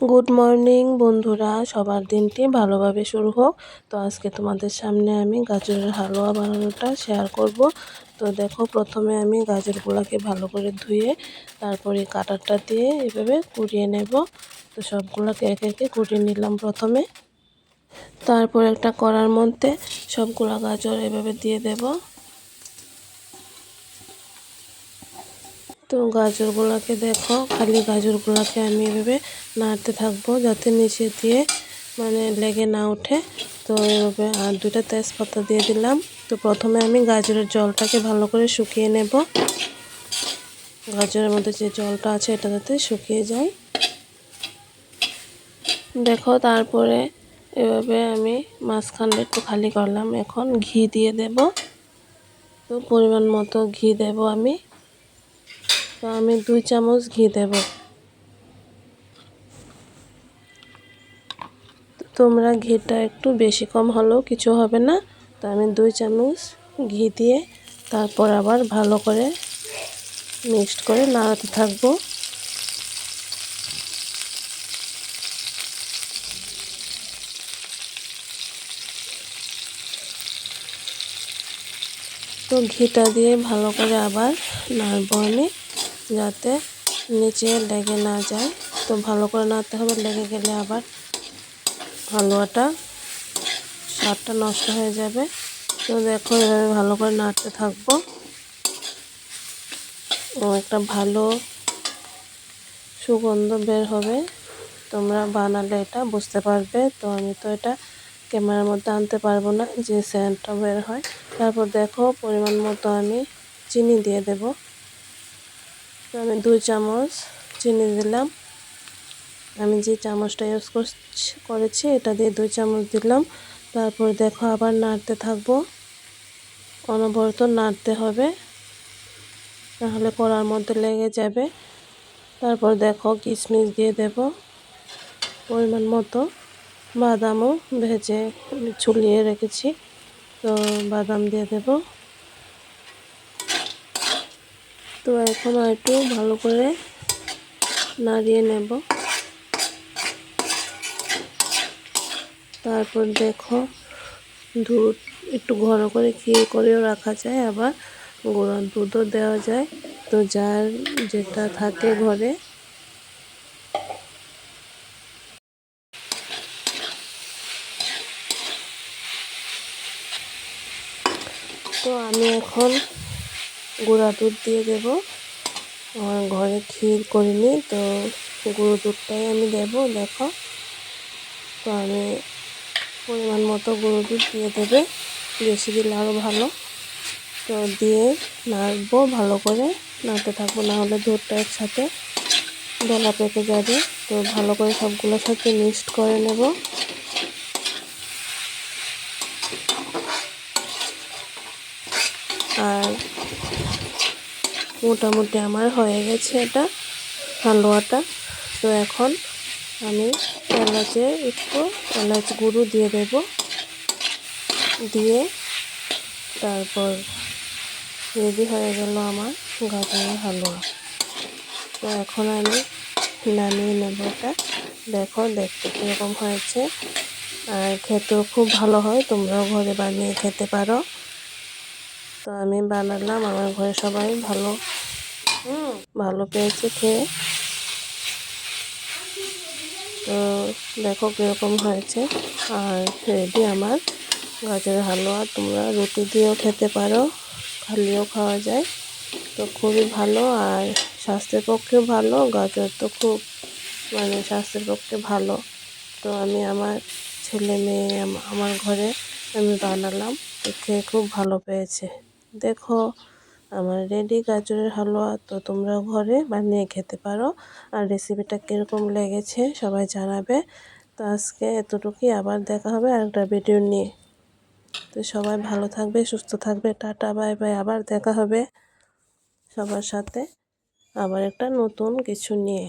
Good morning বন্ধুরা। সবার দিনটি ভালোভাবে শুরু হোক। তো আজকে তোমাদের সামনে আমি গাজরের হালুয়া বানানোটা শেয়ার করব। তো দেখো, প্রথমে আমি গাজরগুলোকে ভালো করে ধুয়ে, তারপরে কাটারটা দিয়ে এভাবে কুড়িয়ে নেব। তো সবগুলোকে একে একে কুড়িয়ে নিলাম প্রথমে। তারপর একটা করার মধ্যে সবগুলো গাজর এভাবে দিয়ে দেব। তো গাজরগুলোকে দেখো, খালি গাজরগুলোকে আমি এভাবে নাড়তে থাকব যাতে নিচে দিয়ে মানে লেগে না ওঠে। তো এভাবে, আর দুটা তেজপাতা দিয়ে দিলাম। তো প্রথমে আমি গাজরের জলটাকে ভালো করে শুকিয়ে নেব। গাজরের মধ্যে যে জলটা আছে এটা যাতে শুকিয়ে যায়। দেখো, তারপরে এভাবে আমি মাঝখানটা একটু খালি করলাম। এখন ঘি দিয়ে দেব। তো পরিমাণ মতো ঘি দেব আমি। তো আমি দুই চামচ ঘি দেব। তোমরা ঘিটা একটু বেশি কম হলেও কিছু হবে না। তো আমি দুই চামচ ঘি দিয়ে তারপর আবার ভালো করে মিক্সড করে নাড়াতে থাকব। তো ঘিটা দিয়ে ভালো করে আবার নাড়বো আমি। যাতে নিচে লেগে না যায়। তো ভালো করে নাড়তে হবে, লেগে গেলে আবার হালুয়াটা, স্বাদটা নষ্ট হয়ে যাবে। তো দেখো, এভাবে ভালো করে নাড়তে থাকব। একটা ভালো সুগন্ধ বের হবে। তোমরা বানালে এটা বুঝতে পারবে। তো আমি তো এটা ক্যামেরার মধ্যে আনতে পারব না, যে স্যান্ডটা বের হয়। তারপর দেখো, পরিমাণ মতো আমি চিনি দিয়ে দেব। আমি দুই চামচ চিনি দিলাম। আমি যে চামচটা ইউজ করেছি এটা দিয়ে দুই চামচ দিলাম। তারপর দেখো আবার নাড়তে থাকব। অনবরত নাড়তে হবে। নাহলে কড়ার মধ্যে লেগে যাবে। তারপর দেখো কিশমিশ দিয়ে দেব। পরিমাণ মতো বাদামও ভেজে ছুলিয়ে রেখেছি। তো বাদাম দিয়ে দেব। তো এখন একটু ভালো করে নাড়িয়ে নেব। তারপর দেখো দুধ একটু ঘন করে খেয়ে করেও রাখা যায়, আবার গোড়া দুধও দেওয়া যায়। তো যার যেটা থাকে ঘরে। তো আমি এখন গুঁড়া দুধ দিয়ে দেব। আমার ঘরে ক্ষীর করিনি, তো গুঁড়ো দুধটাই আমি দেব, দেখো। তো আমি পরিমাণ মতো গুঁড়ো দুধ দিয়ে দেবে, বেশি দিলে আরও ভালো। তো দিয়ে নাড়বো, ভালো করে নাড়তে থাকব, না হলে দুধটা একসাথে দলা পেকে যাবে। তো ভালো করে সবগুলোর সাথে মিক্সড করে নেব। আর মোটামুটি আমার হয়ে গেছে এটা হালুয়াটা। তো এখন আমি এলাচের একটু এলাচ গুঁড়ো দিয়ে দেব। দিয়ে তারপর রেডি হয়ে গেল আমার গাজরের হালুয়া। তো এখন আমি নামিয়ে নেব এটা। দেখো, দেখতে কীরকম হয়েছে। আর খেতেও খুব ভালো হয়, তোমরাও ঘরে বানিয়ে খেতে পারো। তো আমি বানালাম, আমার ঘরে সবাই ভালো ভালো পেয়েছে খেয়ে। তো দেখো কীরকম হয়েছে। আর রেডি আমার গাজরের হালুয়া, তোমরা রুটি দিয়েও খেতে পারো, খালিও খাওয়া যায়। তো খুবই ভালো, আর স্বাস্থ্যের পক্ষেও ভালো, গাজর তো খুব মানে স্বাস্থ্যের পক্ষে ভালো। তো আমি আমার ছেলে মেয়ে, আমার ঘরে আমি বানালাম খেয়ে খুব ভালো পেয়েছে। দেখো, আমার রেডি গাজরের হালুয়া, তো তোমরা ঘরে বানিয়ে খেতে পারো। আর রেসিপিটা কীরকম লেগেছে সবাই জানাবে। তো আজকে এতটুকুই, আবার দেখা হবে আরেকটা ভিডিও নিয়ে। তো সবাই ভালো থাকবে, সুস্থ থাকবে, টাটা, বাই বাই, আবার দেখা হবে সবার সাথে। আবার একটা নতুন কিছু নিয়ে।